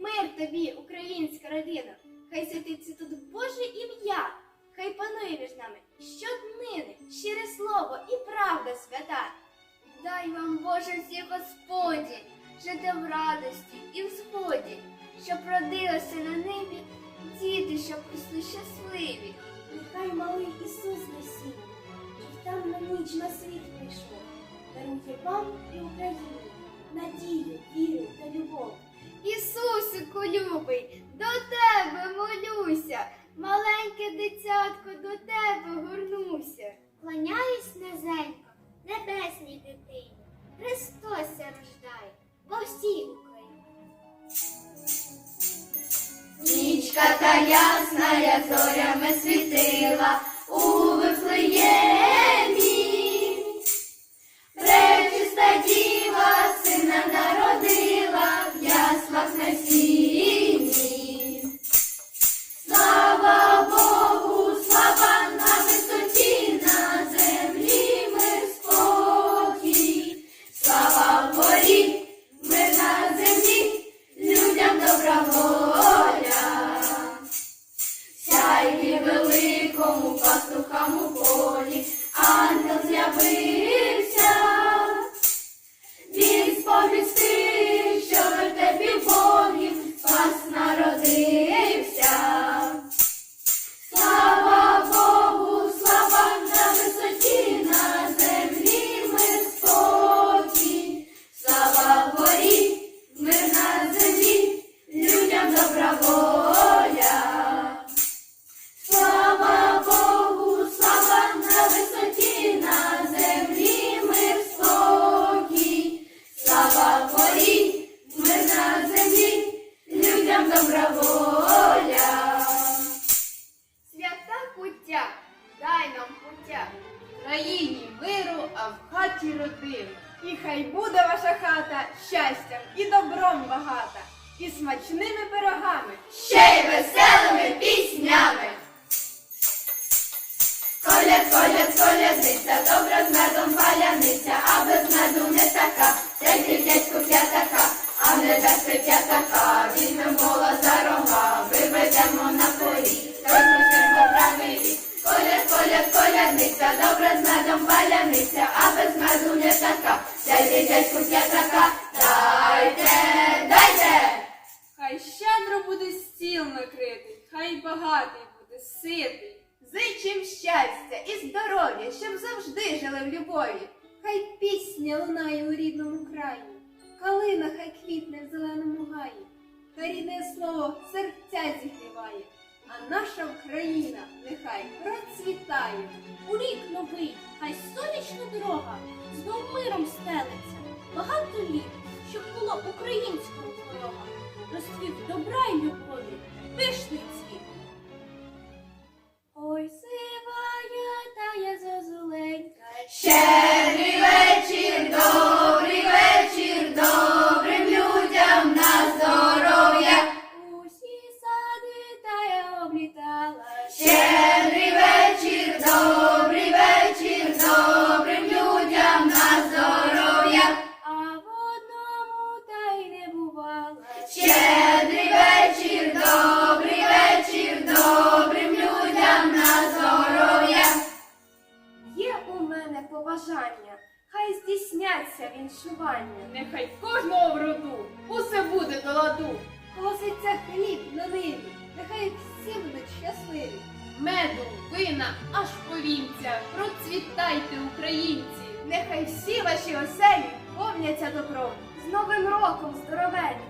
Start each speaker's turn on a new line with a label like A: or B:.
A: Мир тобі, українська родина, хай святиться тут Боже ім'я, хай панує між нами щоднини, щире слово і правда свята. Дай вам, Боже, всі Господі, жити в радості і в згоді, щоб родилося на небі діти, щоб росли щасливі. Нехай малий Ісус сіні, щоб там на ніч на світ прийшов, дарує вам і Україні надію, віру та любов. Любий, до тебе молюся, маленьке дитятко, до тебе горнуся. Кланяюсь низенько, небесній дитині, Христос ся рождає во всій Україні.
B: Нічка та ясна, я зорями світила у Вифлеємі. please. В
C: хаті родин. І хай буде ваша хата щастям і добром багата, і смачними пирогами.
B: ще й веселими піснями. Коляд, коляд, колядниця, добра з медом паляниця, а без меду не така, та й дядьку п'ятака, а не дасть п'ятака, візьмем вола за рога, виведемо на поріг, той просимо правий рік. Коляд, коляд, колядниця, добра з медом паляниця, а без не така, дайте дядьку п'ятака, дайте, дайте.
C: Хай щедро буде стіл накритий, хай багатий буде ситий.
A: Зичим щастя і здоров'я, щоб завжди жили в любові. Хай пісня лунає у рідному краї, калина хай квітне в зеленому гаї, хай рідне слово серця зігріває, а наша Україна нехай процвітає.
D: У рік новий, хай сонячна дорога знов миром стелиться. Багато літ, щоб було українського порога, розцвів добра й любові, пишний цвіт.
A: Ой, сивая тая зозуленька, здійсняться віншування.
C: Нехай кожного в роду усе буде до ладу.
A: Колоситься хліб на ниві, нехай всі будуть щасливі.
C: Меду, вина, аж повінця, процвітайте, українці!
A: Нехай всі ваші оселі повняться добром. З Новим роком здоровеньким!